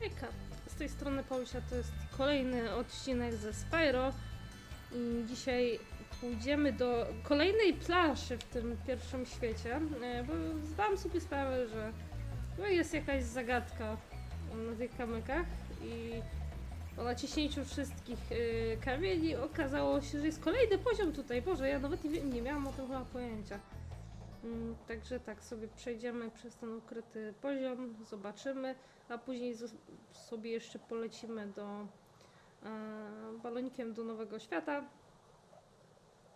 Hejka, z tej strony Paulisia to jest kolejny odcinek ze Spyro i dzisiaj pójdziemy do kolejnej planszy w tym pierwszym świecie, e, bo zdałam sobie sprawę, że no jest jakaś zagadka na tych kamykach i po naciśnięciu wszystkich e, kamieni okazało się, że jest kolejny poziom tutaj. Boże, ja nawet nie, nie miałam o tym chyba pojęcia. Mm, Także tak, sobie przejdziemy przez ten ukryty poziom, zobaczymy, a później sobie jeszcze polecimy do e, balonikiem do Nowego Świata.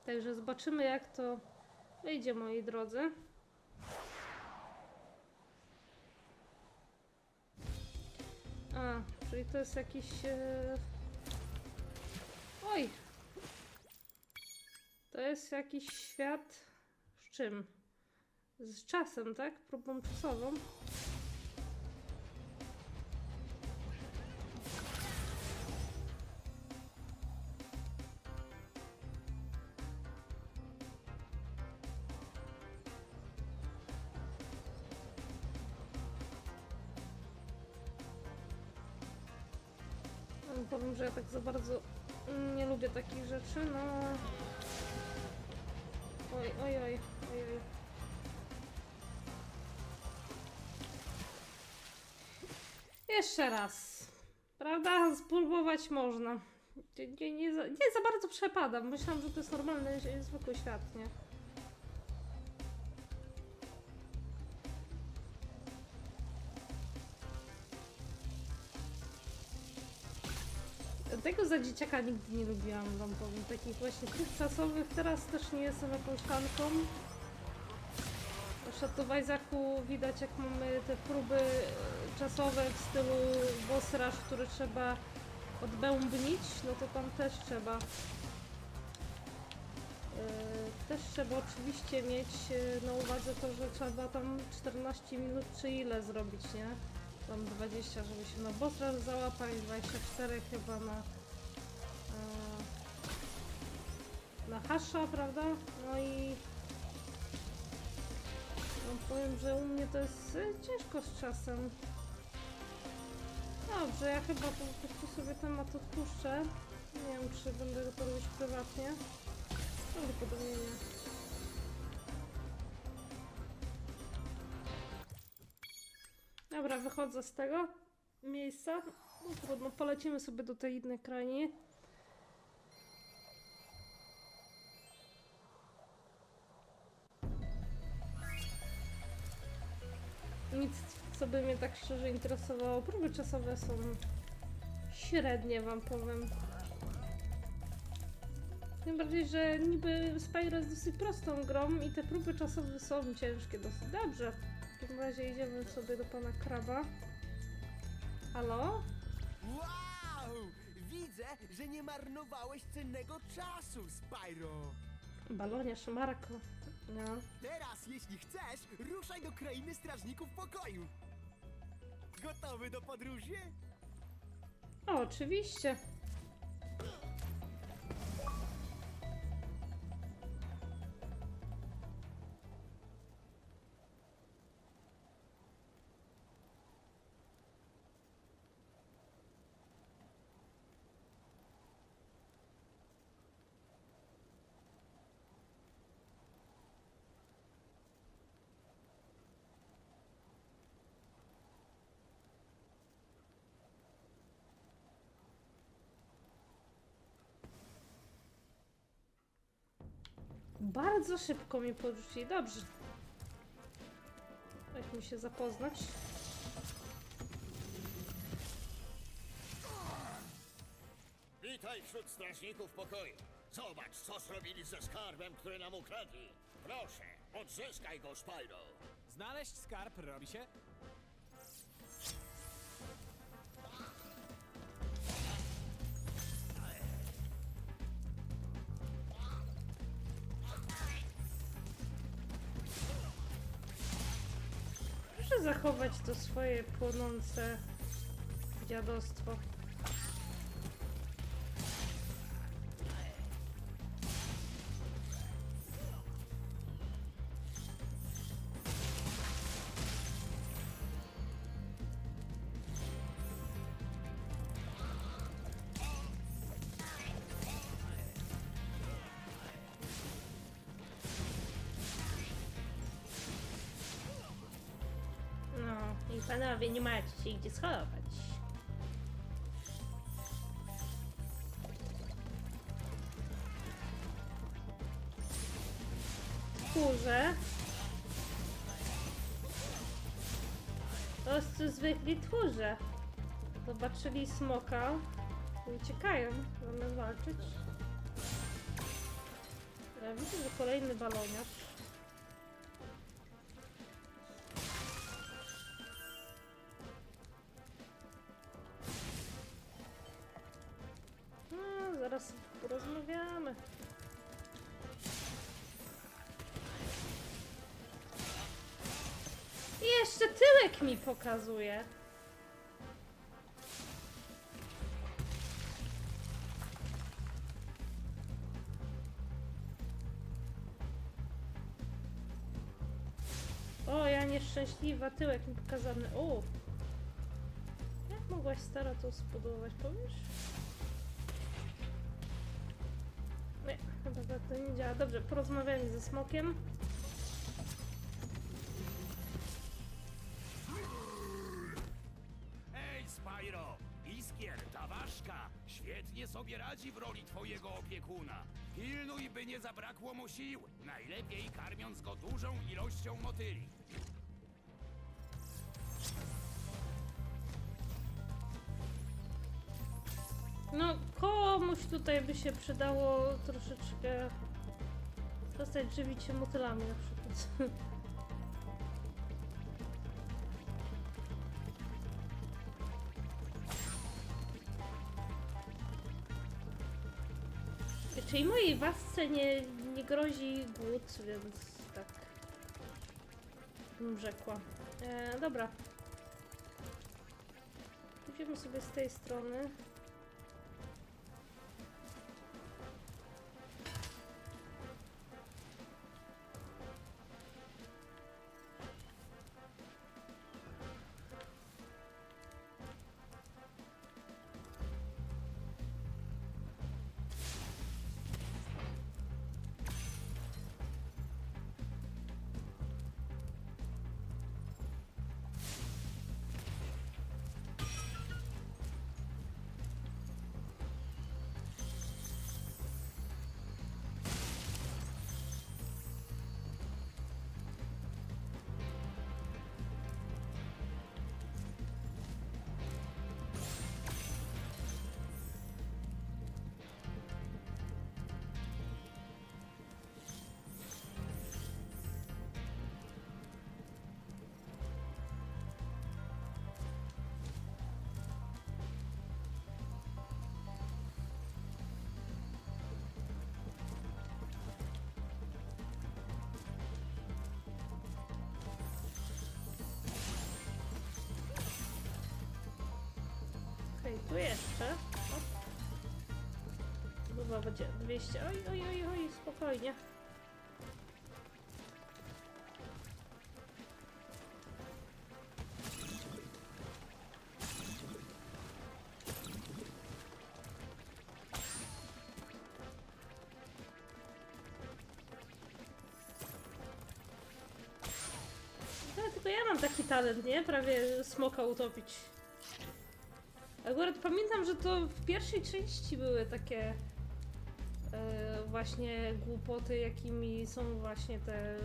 Także zobaczymy, jak to wyjdzie, moi drodzy. A, czyli to jest jakiś. E... Oj! To jest jakiś świat. Z czym? Z czasem, tak? Próbą czasową. Powiem, że ja tak za bardzo nie lubię takich rzeczy, no. Oj, oj, oj, oj, oj. Jeszcze raz. Prawda? Spróbować można. Nie, nie, nie, za, nie za bardzo przepadam. Myślałam, że to jest normalny, zwykły świat, nie? Tego za dzieciaka nigdy nie lubiłam, wam powiem. Takich właśnie czasowych. Teraz też nie jestem jakąś fanką. Zwłaszcza to w Isaacu widać, jak mamy te próby e, czasowe w stylu boss rush, który trzeba odbębnić, no to tam też trzeba. e, Też trzeba oczywiście mieć e, na uwadze to, że trzeba tam 14 minut czy ile zrobić, nie? Tam 20, żeby się na boss rush załapać, 24 chyba na na hasza, prawda? No i powiem, że u mnie to jest e, ciężko z czasem. Dobrze, ja chyba po prostu sobie temat odpuszczę. Nie wiem, czy będę to robić prywatnie. Prawdopodobnie nie. Dobra, wychodzę z tego miejsca. No trudno, polecimy sobie do tej innej krainy. By mnie tak szczerze interesowało. Próby czasowe są średnie, wam powiem. Tym bardziej, że niby Spyro jest dosyć prostą grą i te próby czasowe są ciężkie dosyć. Dobrze. W takim razie idziemy sobie do pana Kraba. Halo? Wow! Widzę, że nie marnowałeś cennego czasu, Spyro! Balonia, szymarko. No. Teraz, jeśli chcesz, ruszaj do krainy strażników pokoju! Gotowy do podróży? Oczywiście. Bardzo szybko mi porzucili. Dobrze. Mi się zapoznać. Witaj wśród strażników pokoju. Zobacz, co zrobili ze skarbem, który nam ukradli. Proszę, odzyskaj go, Spyro. Znaleźć skarb robi się? Zachować to swoje płonące dziadostwo. Panowie, nie macie się gdzie schować. Kurze. To jest zwykli tchórze. Zobaczyli smoka i uciekają, zamiast walczyć. Ja widzę, że kolejny baloniarz. Porozmawiamy. I jeszcze tyłek mi pokazuje. O, ja nieszczęśliwa, tyłek mi pokazany. O! Jak mogłaś stara to spodobać, powiesz? To nie działa. Dobrze, porozmawiali ze smokiem. Ej, Spyro! Iskier, ta ważka, świetnie sobie radzi w roli twojego opiekuna. Pilnuj, by nie zabrakło mu sił, najlepiej karmiąc go dużą ilością motyli. No, komuś tutaj by się przydało troszeczkę przestać żywić się motylami na przykład. Czyli mojej wasce nie, nie grozi głód, więc tak bym rzekła. E, dobra. Pójdziemy sobie z tej strony. Tu jeszcze. Chyba będzie 200. Oj, oj, oj, oj, spokojnie. No, tylko ja mam taki talent, nie? Prawie smoka utopić. Akurat pamiętam, że to w pierwszej części były takie e, właśnie głupoty, jakimi są właśnie te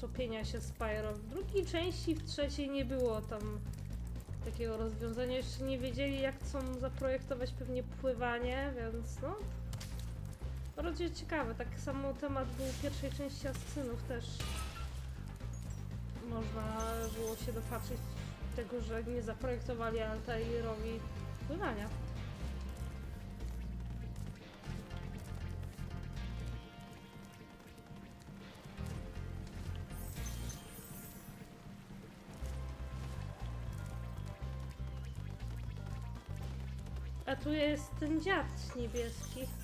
topienia się Spyro. W drugiej części, w trzeciej nie było tam takiego rozwiązania. Jeszcze nie wiedzieli, jak chcą zaprojektować pewnie pływanie, więc no. Bardzo ciekawe. Tak samo temat był w pierwszej części Asasynów też. Można było się dopatrzyć tego, że nie zaprojektowali Altairowi pływania. A tu jest ten dziad niebieski.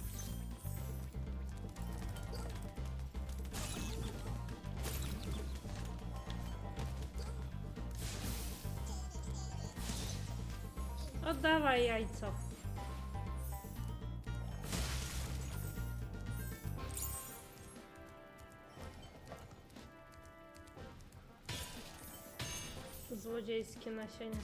Jajco. złodziejskie nasienie.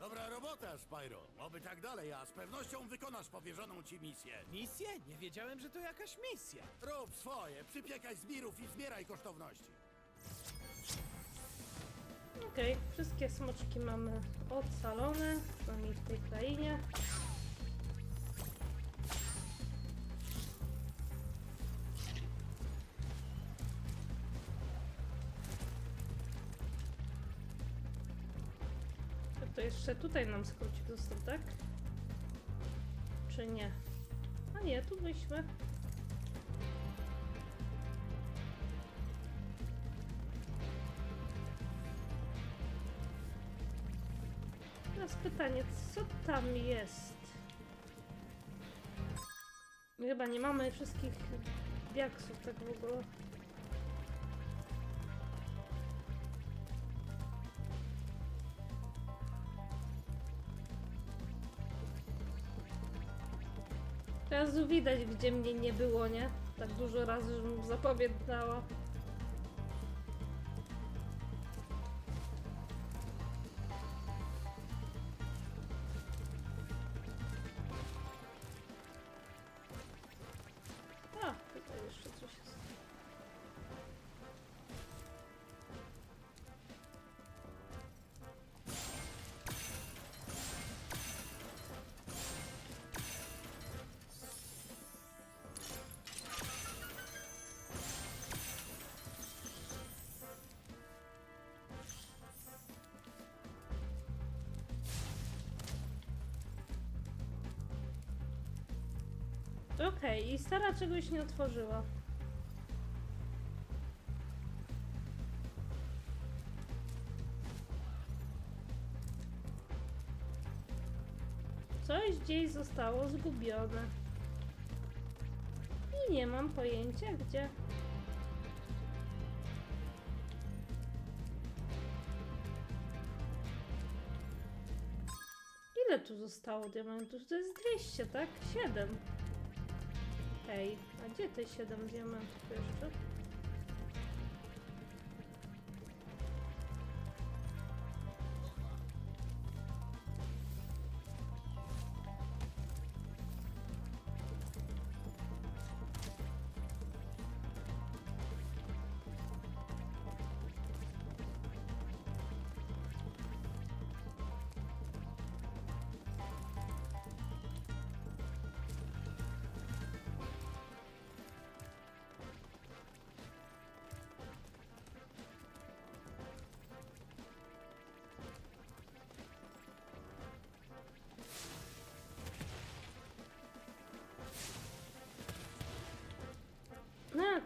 Dobra robota, Spyro. Oby tak dalej, a z pewnością wykonasz powierzoną ci misję. Misję? Nie wiedziałem, że to jakaś misja. Rób swoje, przypiekaj zbirów i zbieraj kosztowności. Okej, wszystkie smoczki mamy ocalone, przynajmniej w tej krainie. To jeszcze tutaj nam skróci dostęp, tak? Czy nie? A nie, tu byśmy. Teraz pytanie, co tam jest? Chyba nie mamy wszystkich diaksów tak w ogóle. Teraz widać, gdzie mnie nie było, nie? Tak dużo razy, żebym zapowiedź dała. Jeszcze coś jest. Okej, i stara czegoś nie otworzyła. Coś gdzieś zostało zgubione. I nie mam pojęcia gdzie. Ile tu zostało diamentów? To jest 200, tak? 7. Ej, a gdzie te 7 diamentów jeszcze?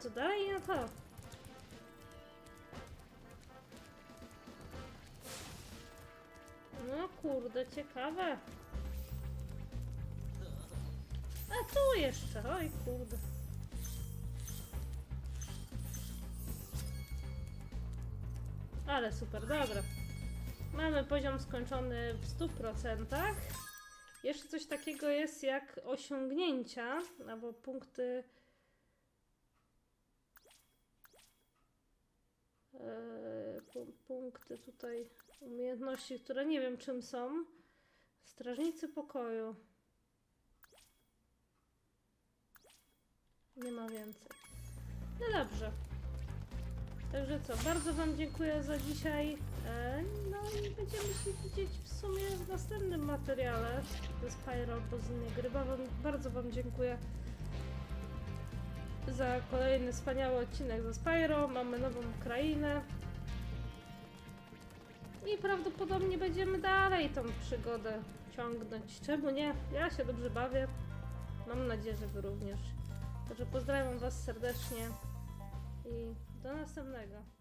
To dalej na to. No kurde, ciekawe. A tu jeszcze, oj kurde. Ale super, dobra. Mamy poziom skończony w 100%. Jeszcze coś takiego jest jak osiągnięcia, albo punkty punkty tutaj umiejętności, które nie wiem czym są. Strażnicy pokoju. Nie ma więcej. No dobrze. Także co, bardzo Wam dziękuję za dzisiaj. E, no i będziemy się widzieć w sumie w następnym materiale ze Spyro albo z innej gry. Bardzo Wam dziękuję za kolejny wspaniały odcinek ze Spyro. Mamy nową krainę. I prawdopodobnie będziemy dalej tą przygodę ciągnąć. Czemu nie? Ja się dobrze bawię. Mam nadzieję, że Wy również. Także pozdrawiam Was serdecznie i do następnego.